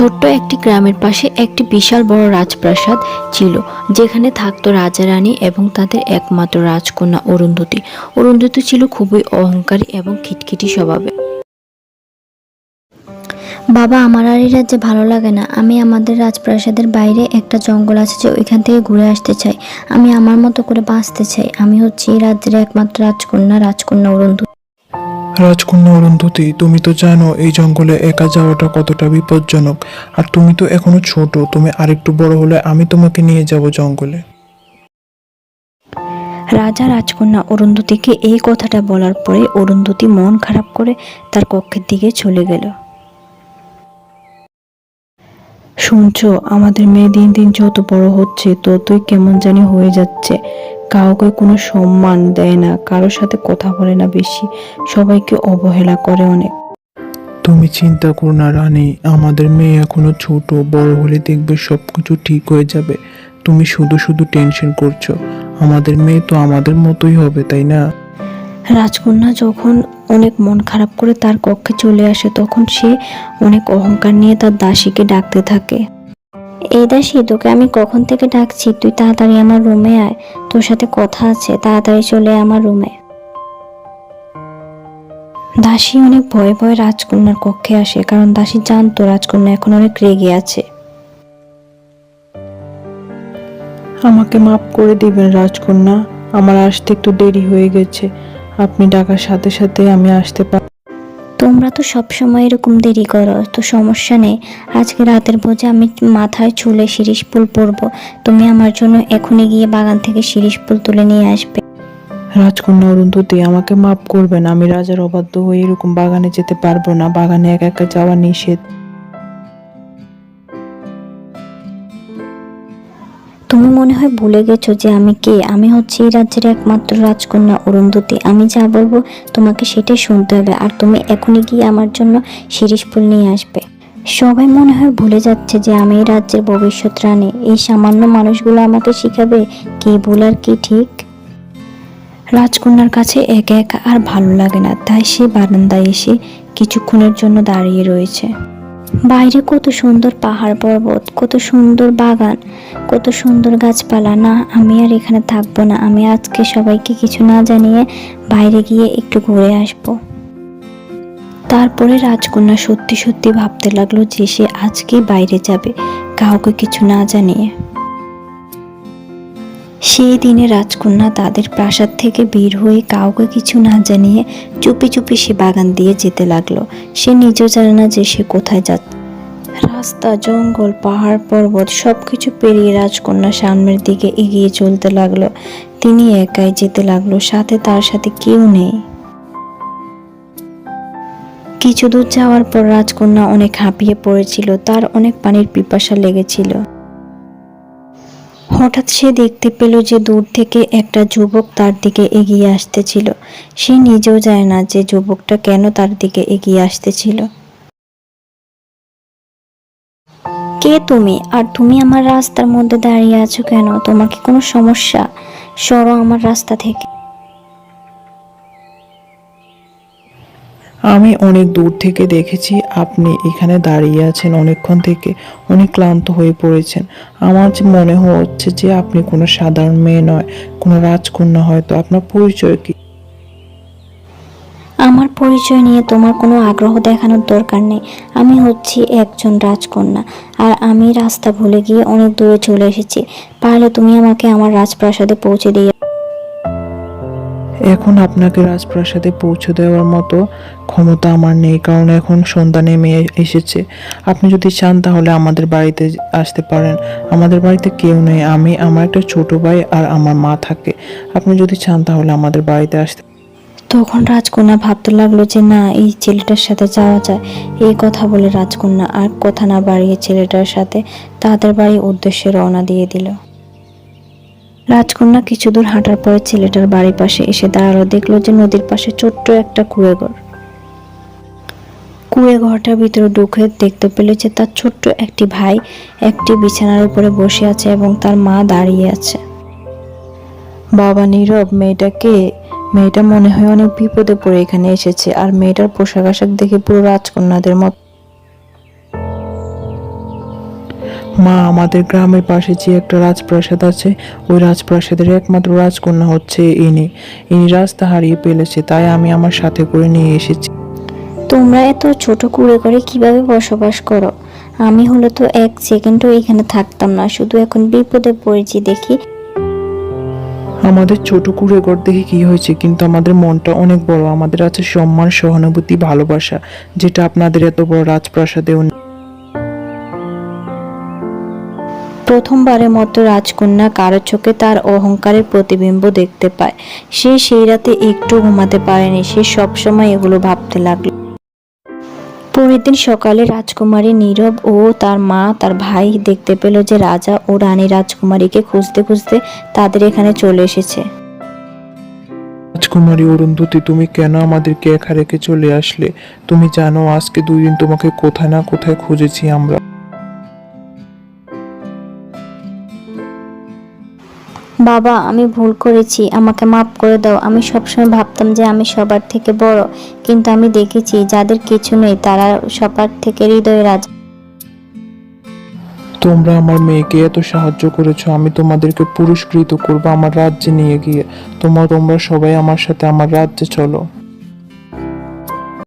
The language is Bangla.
ছোট্ট একটি গ্রামের পাশে একটি বিশাল বড় রাজপ্রাসাদ ছিল, যেখানে থাকতো রাজা রানী এবং তাদের একমাত্র রাজকন্যা অরুন্ধতী। অরুন্ধতী ছিল খুবই অহংকারী এবং খিটখিটি স্বভাবে বাবা, আমার আর এই রাজ্যে ভালো লাগে না। আমি আমাদের রাজপ্রাসাদের বাইরে একটা জঙ্গল আছে যে ওইখান থেকে ঘুরে আসতে চাই। আমি আমার মতো করে বাঁচতে চাই। আমি হচ্ছে এই রাজ্যের একমাত্র রাজকন্যা রাজকন্যা অরুন্ধু রাজকন্যা অরুন্ধতী, তুমি তো জানো এই জঙ্গলে একা যাওয়াটা কতটা বিপজ্জনক। আর তুমি তো এখনও ছোট, তুমি আরেকটু বড় হলে আমি তোমাকে নিয়ে যাব জঙ্গলে। রাজা রাজকন্যা অরুন্ধতীকে এই কথাটা বলার পরে অরুন্ধতি মন খারাপ করে তার কক্ষের দিকে চলে গেল। শুনছো, আমাদের মেয়ে দিন দিন যত বড় হচ্ছে, ততই কেমন জানি হয়ে যাচ্ছে। কাউকে কোনো সম্মান দেয় না কারোর সাথে কথা বলে না বেশি সবাইকে অবহেলা করে অনেক। তুমি চিন্তা করো না রানী আমাদের মেয়ে এখনও ছোট বড় হলে দেখবে সব কিছু ঠিক হয়ে যাবে। তুমি শুধু শুধু টেনশন করছ আমাদের মেয়ে তো আমাদের মতোই হবে তাই না? রাজকন্যা যখন অনেক মন খারাপ করে তার কক্ষে চলে আসে তখন সে অনেক অহংকার নিয়ে তার দাসীকে ডাকতে থাকে। এই দাসী, তোকে আমি কখন থেকে ডাকছি? তুই তাড়াতাড়ি আমার রুমে আয়। তোর সাথে কথা আছে, তাড়াতাড়ি চলে আমার রুমে। দাসী অনেক ভয়ে ভয়ে রাজকন্যার কক্ষে আসে, কারণ দাসী জানতো রাজকন্যা এখন অনেক রেগে আছে। আমাকে মাফ করে দিবেন রাজকন্যা, আমার আসতে একটু দেরি হয়ে গেছে। আপনি ডাকার সাথে সাথে আমি আসতে পারি তোমরা তো সব সময় এরকম দেরি করো, তো সমস্যা নেই। আজকে রাতের বোঝে আমি মাথায় চুলে শিরিষ ফুল পরবো। তুমি আমার জন্য এখনই গিয়ে বাগান থেকে শিরিষ ফুল তুলে নিয়ে আসবে। রাজকন্যা অরুন্ধতি আমাকে মাফ করবেন, আমি রাজার অবাধ্য হয়ে এরকম বাগানে যেতে পারব না। বাগানে একা একা যাওয়া নিষেধ। তুমি মনে হয় ভুলে গেছো যে আমি কে? আমি হচ্ছে এই রাজ্যের একমাত্র রাজকন্যা অরুন্ধতী। আমি যা বলব তোমাকে সেটাই শুনতে হবে আর তুমি এখনই গিয়ে আমার জন্য শিরিষ ফুল নিয়ে আসবে। সবাই মনে হয় ভুলে যাচ্ছে যে আমি এই রাজ্যের ভবিষ্যৎ রানী। এই সামান্য মানুষগুলো আমাকে শিখাবে কি ভুল আর কি ঠিক? রাজকন্যার কাছে একা একা আর ভালো লাগে না, তাই সে বারান্দায় এসে কিছুক্ষণের জন্য দাঁড়িয়ে রয়েছে। বাইরে কত সুন্দর পাহাড় পর্বত, কত সুন্দর বাগান, কত সুন্দর গাছপালা। না, আমি আর এখানে থাকব না। আমি আজকে সবাইকে কিছু না জানিয়ে বাইরে গিয়ে একটু ঘুরে আসব। তারপরে রাজকন্যা সত্যি সত্যি ভাবতে লাগল যে সে আজকে বাইরে যাবে, কাউকে কিছু না জানিয়ে। সেই দিনে রাজকন্যা তাদের প্রাসাদ থেকে বের হয়ে কাউকে কিছু না জানিয়ে চুপি চুপি সে বাগান দিয়ে যেতে লাগল। সে নিজেও জানে না যে সে কোথায় যাচ্ছে। রাস্তা, জঙ্গল, পাহাড়, পর্বত সব কিছু পেরিয়ে রাজকন্যা সামনের দিকে এগিয়ে চলতে লাগল। তিনি একাই যেতে লাগল, সাথে তার সাথে কেউ নেই। কিছু দূর যাওয়ার পর রাজকন্যা অনেক হাঁপিয়ে পড়েছিল, তার অনেক পানির পিপাসা লেগেছিল। হঠাৎ সে দেখতে পেল যে দূর থেকে একটা যুবক তার দিকে এগিয়ে আসতেছিল। সে নিজেও জানে না যে যুবকটা কেন তার দিকে এগিয়ে আসতেছিল। কে তুমি? আর তুমি আমার রাস্তার মধ্যে দাঁড়িয়ে আছো কেন? তোমাকে কোনো সমস্যা? সরো আমার রাস্তা থেকে। আমি অনেক দূর থেকে দেখেছি আপনি এখানে দাঁড়িয়ে আছেন অনেকক্ষণ থেকে। অনেক ক্লান্ত হয়ে পড়েছেন। আমার যে মনে হচ্ছে যে আপনি কোনো সাধারণ মেয়ে নয়, কোনো রাজকন্যা হয়তো। আপনার পরিচয় কি? আমার পরিচয় নিয়ে তোমার কোনো আগ্রহ দেখানোর দরকার নেই। আমি হচ্ছি একজন রাজকন্যা, আর আমি রাস্তা ভুলে গিয়ে অনেক দূরে চলে এসেছি। পারলে তুমি আমাকে আমার রাজপ্রাসাদে পৌঁছে দিয়ে এখন আপনাকে রাজপ্রাসাদে পৌঁছে দেওয়ার মতো ক্ষমতা আমার নেই, কারণ এখন সন্ধ্যা নেমে এসেছে। আপনি যদি চান তাহলে আমাদের বাড়িতে আসতে পারেন। আমাদের বাড়িতে কেউ নেই, আমি, আমার একটা ছোট ভাই আর আমার মা থাকে। আপনি যদি চান তাহলে আমাদের বাড়িতে আসতে তখন রাজকন্যা ভাবতে লাগল যে না, এই ছেলেটার সাথে যাওয়া যায়। এই কথা বলে রাজকন্যা আর কথা না বাড়িয়ে ছেলেটার সাথে তাদের বাড়ির উদ্দেশ্যে রওনা দিয়ে দিল। রাজকন্যা কিছু দূর হাঁটার পরে ছেলেটার বাড়ির পাশে এসে দাঁড়াল, দেখল যে নদীর পাশে ছোট্ট একটা কুয়ে ঘর। কুয়ে ঘরটার ভিতরে ঢুকে দেখতে পেল যে তার ছোট্ট একটি ভাই একটি বিছানার উপরে বসে আছে এবং তার মা দাঁড়িয়ে আছে। বাবা নীরব, মেয়েটাকে, মেয়েটা মনে হয় অনেক বিপদে পড়ে এখানে এসেছে, আর মেয়েটার পোশাক আশাক দেখে পুরো রাজকন্যাদের মতো মা আমাদের গ্রামের পাশে যে একটা রাজপ্রাসাদ আছে ওই রাজপ্রাসাদের একমাত্র রাজকন্যা হচ্ছে ইনি। ইনি রাস্তা হারিয়ে ফেলেছে তাই আমি আমার সাথে করে নিয়ে এসেছি। তোমরা এত ছোট কুড়ে করে কীভাবে বসবাস করো? আমি হলে তো এক সেকেন্ডও এখানে থাকতাম না শুধু এখন বিপদে পড়েছি দেখি। আমাদের ছোট কুড়ে ঘর দেখে কি হয়েছে কিন্তু আমাদের মনটা অনেক বড়। আমাদের আছে সম্মান সহানুভূতি ভালোবাসা যেটা আপনাদের এত বড় রাজপ্রাসাদেও নেই। প্রথমবারের মতো রাজকন্যা কারও চোখে তার অহংকারের প্রতিবিম্ব দেখতে পায়। সে সেই রাতে একটু ঘুমাতে পারেনি। সে সবসময় এগুলো ভাবতে লাগল। পরের দিন সকালে রাজকুমারী নীরব ও তার মা, তার ভাই দেখতে পেল যে রাজা ও রানী রাজকুমারীকে খুঁজতে খুঁজতে তাদের এখানে চলে এসেছে। রাজকুমারী অরুন্ধতী, তুমি কেন আমাদেরকে একা রেখে চলে আসলে? তুমি জানো আজকে দুই দিন তোমাকে কোথায় না কোথায় খুঁজেছি আমরা। বাবা, আমি ভুল করেছি। আমাকে মাফ করে দাও। আমি সবসময় ভাবতাম যে আমি সবার থেকে বড়, কিন্তু আমি দেখেছি যাদের কিছু নেই, তারা সবার থেকে হৃদয় রাজ। তোমরা আমার মেয়েকে এত সাহায্য করেছ, আমি তোমাদেরকে পুরস্কৃত করব আমার রাজ্যে নিয়ে গিয়ে। তোমরা তোমরা সবাই আমার সাথে আমার রাজ্যে চলো।